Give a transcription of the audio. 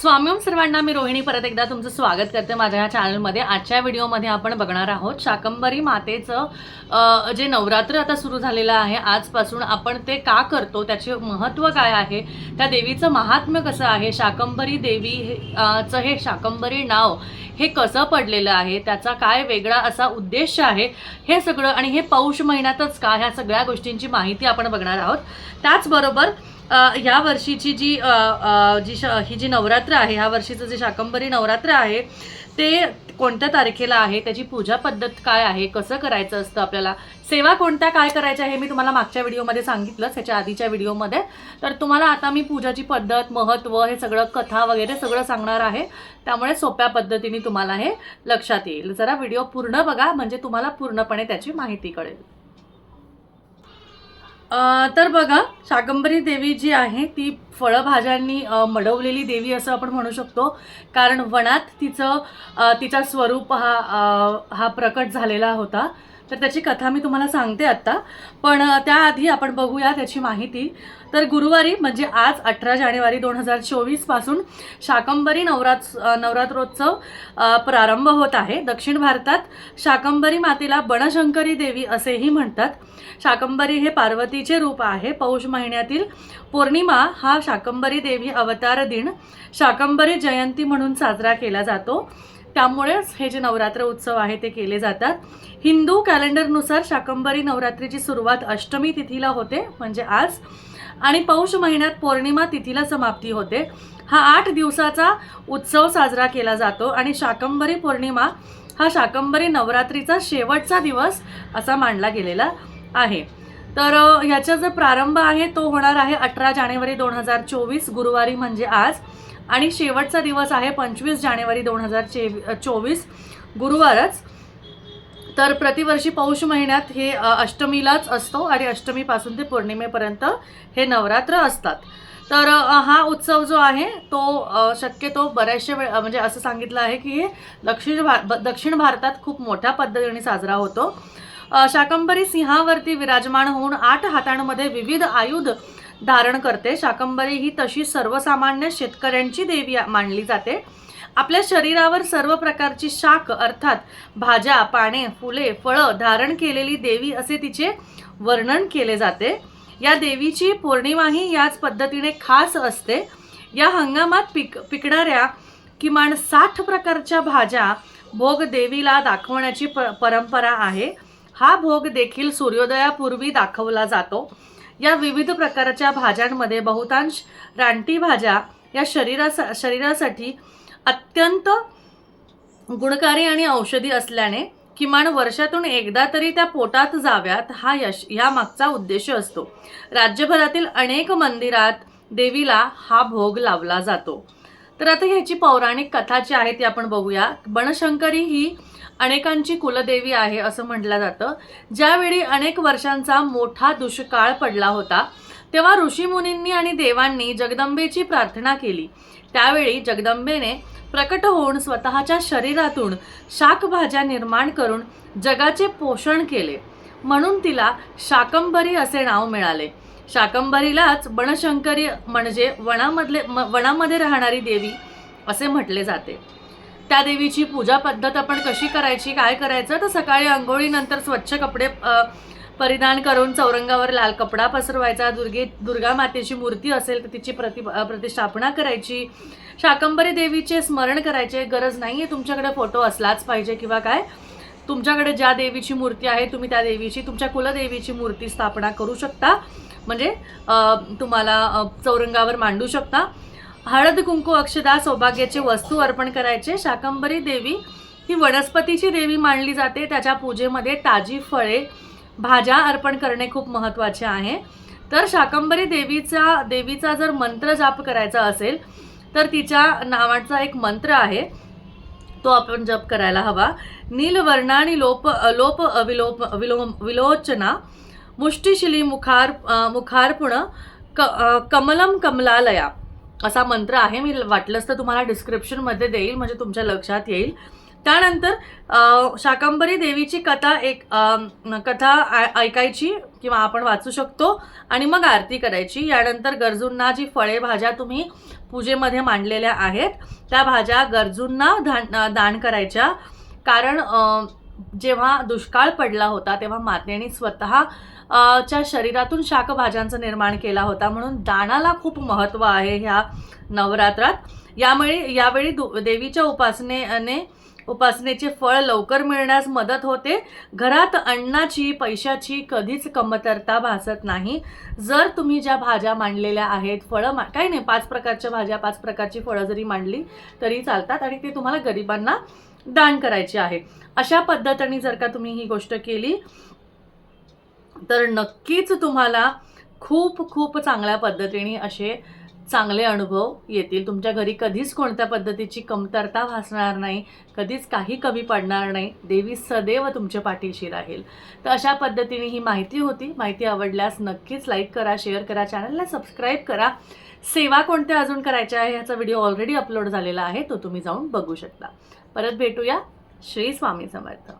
स्वामीम सर्वांना मी रोहिणी परत एकदा तुमचं स्वागत करते माझ्या या चॅनलमध्ये आजच्या व्हिडिओमध्ये आपण बघणार आहोत शाकंबरी मातेचं जे नवरात्र आता सुरू झालेलं आहे. आजपासून आपण ते का करतो त्याचे महत्त्व काय आहे त्या देवीचं महात्म्य कसं आहे शाकंबरी देवी चं हे शाकंबरी नाव हे कसं पडलेलं आहे त्याचा काय वेगळा असा उद्देश आहे हे सगळं आणि हे पौष महिन्यातच का ह्या सगळ्या गोष्टींची माहिती आपण बघणार आहोत. त्याचबरोबर ह्या वर्षीची जी जी श ही जी नवरात्र आहे ह्या वर्षीचं जे शाकंबरी नवरात्र आहे ते कोणत्या तारखेला आहे? त्याची पूजा पद्धत काय आहे? कसं करायचं असतं आपल्याला? सेवा कोणत्या काय करायच्या हे मी तुम्हाला मागच्या व्हिडिओमध्ये सांगितलंच ह्याच्या आधीच्या व्हिडिओमध्ये. तर तुम्हाला आता मी पूजाची पद्धत महत्त्व हे सगळं कथा वगैरे सगळं सांगणार आहे. त्यामुळे सोप्या पद्धतीने तुम्हाला हे लक्षात येईल. जरा व्हिडिओ पूर्ण बघा म्हणजे तुम्हाला पूर्णपणे त्याची माहिती कळेल. तर बघा शाकंबरी देवी जी आहे ती फळभाज्यांनी मडवलेली देवी असं आपण म्हणू शकतो. कारण वनात तिचं तिचा स्वरूप हा हा प्रकट झालेला होता. तर त्याची कथा मी तुम्हाला सांगते आत्ता पण त्याआधी आपण बघूया त्याची माहिती. तर गुरुवारी म्हणजे आज अठरा जानेवारी दोन हजार चोवीसपासून शाकंबरी नवरात नवरात्रोत्सव प्रारंभ होत आहे. दक्षिण भारतात शाकंबरी मातेला बनशंकरी देवी असेही म्हणतात. शाकंबरी हे पार्वतीचे रूप आहे. पौष महिन्यातील पौर्णिमा हा शाकंबरी देवी अवतार दिन शाकंबरी जयंती म्हणून साजरा केला जातो. त्यामुळेच हे जे नवरात्र उत्सव आहे ते केले जातात. हिंदू कॅलेंडरनुसार शाकंबरी नवरात्रीची सुरुवात अष्टमी तिथीला होते म्हणजे आज. आणि पौष महिन्यात पौर्णिमा तिथीला समाप्ती होते. हा आठ दिवसाचा उत्सव साजरा केला जातो आणि शाकंबरी पौर्णिमा हा शाकंबरी नवरात्रीचा शेवटचा दिवस असा मानला गेलेला आहे. तर ह्याचा जो प्रारंभ आहे तो होणार आहे अठरा जानेवारी दोन हजार चोवीस गुरुवारी म्हणजे आज. आणि शेवटचा दिवस आहे पंचवीस जानेवारी दोन हजार चे चोवीस गुरुवारच. तर प्रतिवर्षी पौष महिन्यात हे अष्टमीलाच असतो आणि अष्टमीपासून ते पौर्णिमेपर्यंत हे नवरात्र असतात. तर हा उत्सव जो आहे तो शक्यतो बऱ्याचशा वेळ म्हणजे असं सांगितलं आहे की हे दक्षिण भा दक्षिण भारतात खूप मोठ्या पद्धतीने साजरा होतो. शाकंभरी शाकंबरी सिंहावरती विराजमान होऊन आठ हातांमध्ये विविध आयुध धारण करते. शाकंबरी ही तशी सर्वसामान्य शेतकऱ्यांची देवी मानली जाते. आपल्या शरीरावर सर्व प्रकारची शाक अर्थात भाज्या पाने फुले फळं धारण केलेली देवी असे तिचे वर्णन केले जाते. या देवीची पौर्णिमाही याच पद्धतीने खास असते. या हंगामात पिक पिकणाऱ्या किमान साठ प्रकारच्या भाज्या भोग देवीला दाखवण्याची प परंपरा आहे. हा भोग देखील सूर्योदयापूर्वी दाखवला जातो. या विविध प्रकारच्या भाज्यांमध्ये बहुतांश रानटी भाज्या या शरीरासा शरीरासाठी अत्यंत गुणकारी आणि औषधी असल्याने किमान वर्षातून एकदा तरी त्या पोटात जाव्यात हा यश ह्या मागचा उद्देश असतो. राज्यभरातील अनेक मंदिरात देवीला हा भोग लावला जातो. तर आता ह्याची पौराणिक कथा जी आहे ती आपण बघूया. बनशंकरी ही अनेकांची कुलदेवी आहे असं म्हटलं जातं. ज्यावेळी अनेक वर्षांचा मोठा दुष्काळ पडला होता तेव्हा ऋषीमुनींनी आणि देवांनी जगदंबेची प्रार्थना केली. त्यावेळी जगदंबेने प्रकट होऊन स्वतःच्या शरीरातून शाकभाज्या निर्माण करून जगाचे पोषण केले. म्हणून तिला शाकंबरी असे नाव मिळाले. शाकंबरीलाच बनशंकरी म्हणजे वनामधले म- वनामध्ये राहणारी देवी असे म्हटले जाते. त्या देवीची पूजा पद्धत आपण कशी करायची काय करायचं? तर सकाळी आंघोळीनंतर स्वच्छ कपडे परिधान करून चौरंगावर लाल कपडा पसरवायचा. दुर्गे दुर्गा मातेची मूर्ती असेल तर तिची प्रति प्रतिष्ठापना करायची. शाकंबरी देवीचे स्मरण करायचे. गरज नाही आहे तुमच्याकडे फोटो असलाच पाहिजे किंवा काय. तुमच्याकडे ज्या देवीची मूर्ती आहे तुम्ही त्या देवीची तुमच्या कुलदेवीची मूर्ती स्थापना करू शकता. म्हणजे तुम्हाला चौरंगावर मांडू शकता. हळद कुंकू अक्षदा सौभाग्याचे वस्तू अर्पण करायचे. शाकंबरी देवी ही वनस्पतीची देवी मानली जाते. त्याच्या पूजेमध्ये ताजी फळे भाज्या अर्पण करणे खूप महत्त्वाचे आहे. तर शाकंबरी देवीचा देवीचा जर मंत्र जाप करायचा असेल तर तिच्या नावाचा एक मंत्र आहे. तो आपण जप करायला हवा. नीलवर्णानी लोप लोप विलोप विलो विलोचना मुष्टिशिली मुखार मुखारपुण क कमलम कमलालया. असा मंत्र आहे. मी वाटलंच तर तुम्हाला डिस्क्रिप्शनमध्ये देईल म्हणजे तुमच्या लक्षात येईल. त्यानंतर शाकंबरी देवीची कथा एक कथा ऐकायची किंवा आपण वाचू शकतो आणि मग आरती करायची. यानंतर गरजूंना जी फळे भाज्या तुम्ही पूजेमध्ये मांडलेल्या आहेत त्या भाज्या गरजूंना दान दान करायच्या. कारण जेव्हा दुष्काळ पडला होता तेव्हा मातेने स्वतः च्या शरीरातून शाकभाज्यांचं निर्माण केला होता. म्हणून दानाला खूप महत्त्व आहे ह्या नवरात्रात. यामुळे यावेळी दु- देवीच्या उपासनेने उपासनेचे फळ लवकर मिळण्यास मदत होते. घरात अन्नाची पैशाची कधीच कमतरता भासत नाही. जर तुम्ही ज्या भाज्या मांडलेल्या आहेत फळं मा काही नाही पाच प्रकारच्या भाज्या पाच प्रकारची फळं जरी मांडली तरी चालतात आणि ते तुम्हाला गरिबांना दान करायचे आहे. अशा पद्धतीने जर का तुम्ही ही गोष्ट केली तर नक्कीच तुम्हाला खूप खूप चांगल्या पद्धतीने असे चांगले अनुभव येतील. तुमच्या घरी कधीच कोणत्या पद्धतीची कमतरता भासणार नाही कधीच काही कमी पडणार नाही. देवी सदैव तुमच्या पाठीशी राहील. तर अशा पद्धतीने ही माहिती होती. माहिती आवडल्यास नक्कीच लाईक करा शेअर करा चॅनलला सबस्क्राईब करा. सेवा कोणत्या अजून करायच्या आहे ह्याचा व्हिडिओ ऑलरेडी अपलोड झालेला आहे तो तुम्ही जाऊन बघू शकता. परत भेटूया. श्री स्वामी समर्थ.